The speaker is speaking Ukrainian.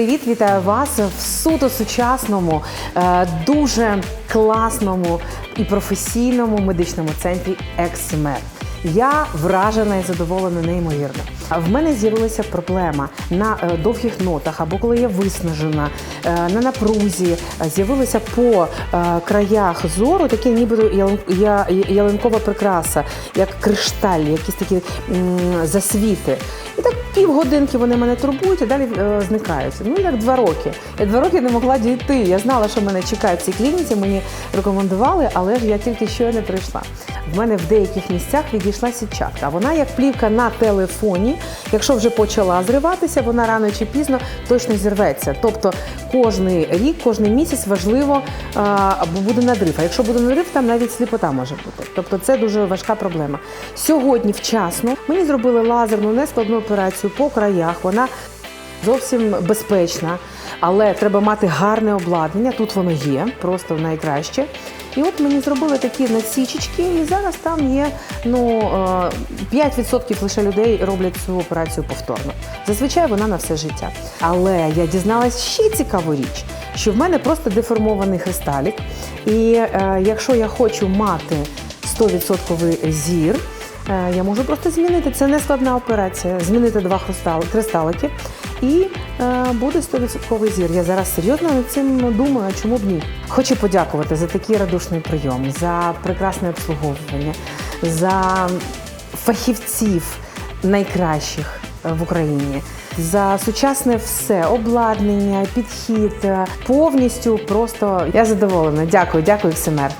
Привіт, вітаю вас в суто сучасному, е, дуже класному і професійному медичному центрі Ексмед. Я вражена і задоволена неймовірно. В мене з'явилася проблема на е, довгих нотах, або коли я виснажена, е, на напрузі, е, з'явилися по краях зору такі ніби ялин- ялинкова прикраса, як кришталь, якісь такі засвіти. І так півгодинки вони мене турбують, а далі е, зникають. Ну так два роки. Я два роки не могла дійти. Я знала, що мене чекають в цій клініці, мені рекомендували, але ж я тільки що не прийшла. В мене в деяких місцях відійшла сітчатка. Вона як плівка на телефоні. Якщо вже почала зриватися, вона рано чи пізно точно зірветься. Тобто кожний рік, кожний місяць важливо або буде надрив. А якщо буде надрив, там навіть сліпота може бути. Тобто це дуже важка проблема. Сьогодні вчасно мені зробили лазерну нескладну операцію по краях. Вона зовсім безпечна, але треба мати гарне обладнання. Тут воно є, просто найкраще. І от мені зробили такі насічечки, і зараз там є ну е, 5% лише людей роблять цю операцію повторно. Зазвичай вона на все життя. Але я дізналась ще цікаву річ, що в мене просто деформований христалік. І е, якщо я хочу мати 100% зір, Е, Я можу просто змінити. Це не складна операція. Змінити два кристалики і е, буде 100% зір. Я зараз серйозно над цим думаю, чому б ні. Хочу подякувати за такий радушний прийом, за прекрасне обслуговування, за фахівців найкращих е, в Україні. За сучасне все обладнання, підхід е, повністю просто я задоволена. Дякую, дякую, Всемер.